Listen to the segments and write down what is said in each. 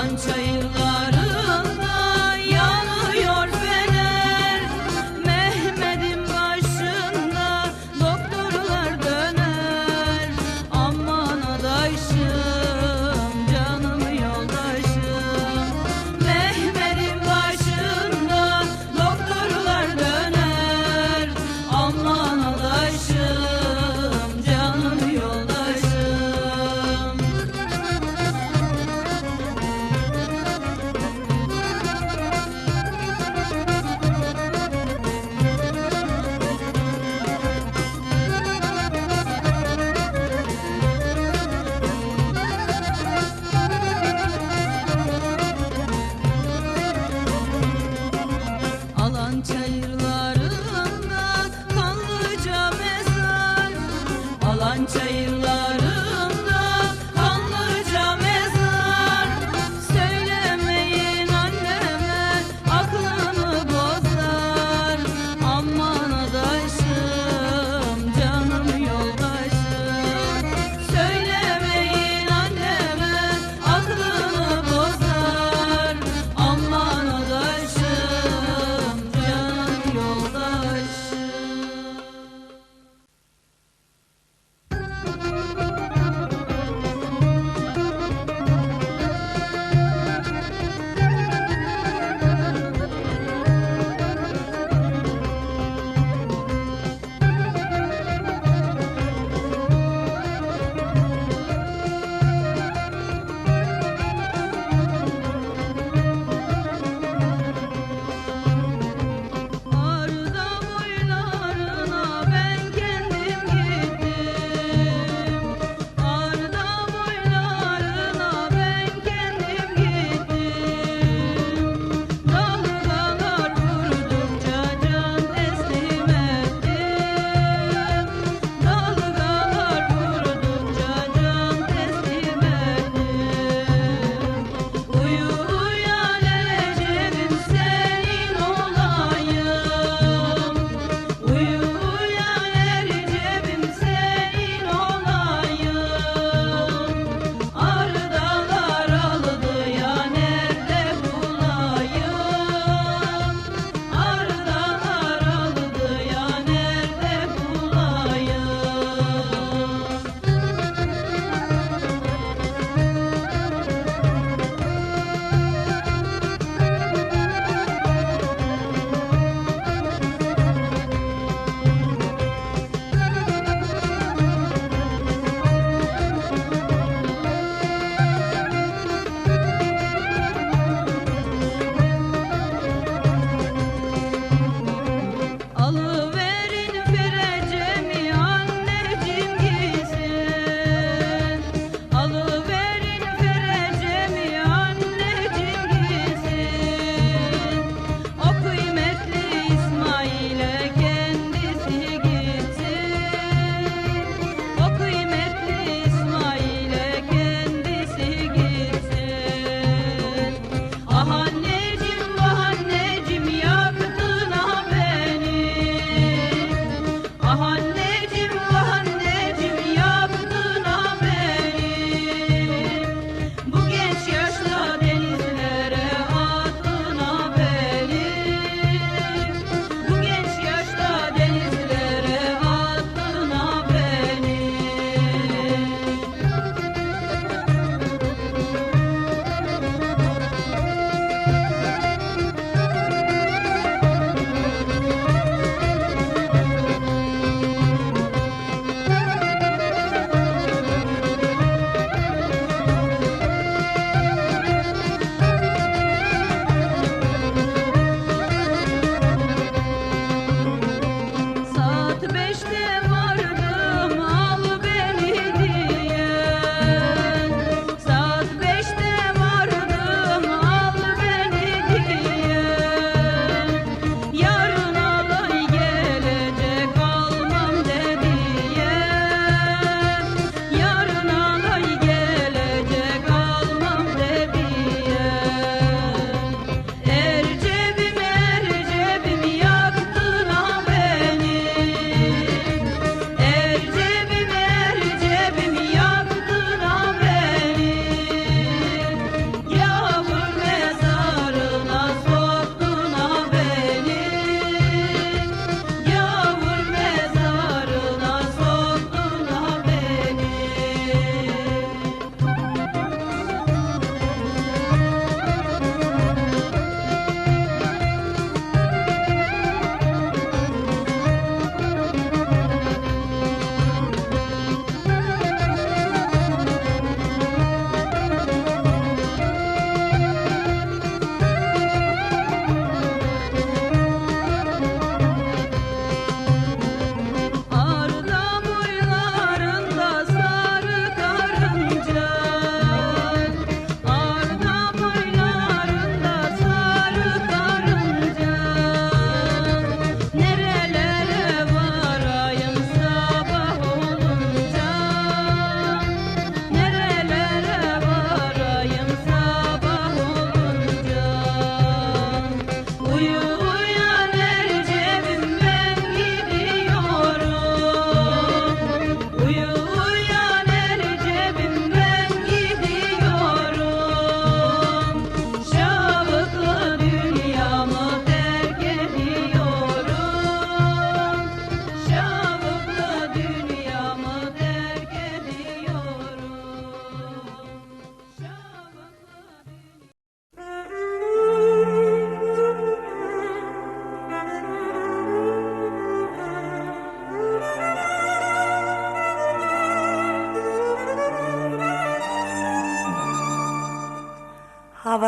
Kalan çayırlar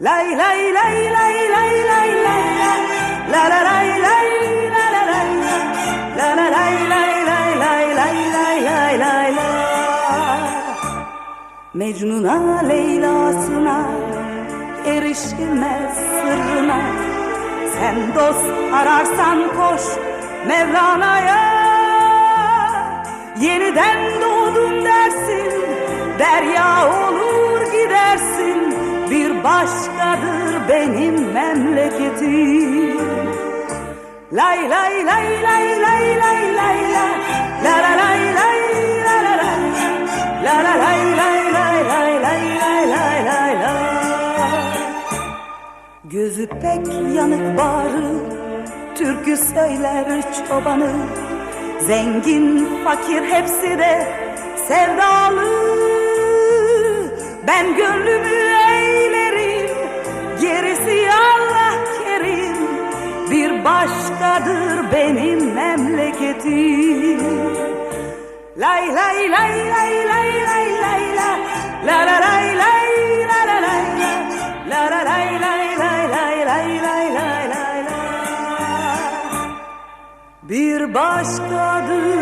Lay lay lay lay lay lay lay la la lay lay la la lay la la lay lay lay lay lay lay lay lay la Mecnun'a Leyla'sına erişilmez sırrına Sen dost ararsan koş Mevlana'ya Yeniden doğdum dersin Derya olur gidersin Bir başkadır benim memleketim Lay lay lay lay lay lay lay la La la lay lay la la lay La la lay lay lay lay lay lay lay lay la Gözü pek yanık bağrı Türkü söyler çobanı Zengin fakir hepsi de sevdalı Ben gönlümü eğlerim Gerisi Allah kerim Bir başkadır benim memleketim Lay lay lay lay lay lay lay la La la lay lay la la lay la La la lay lay lay lay lay lay lay lay la Bir başkadır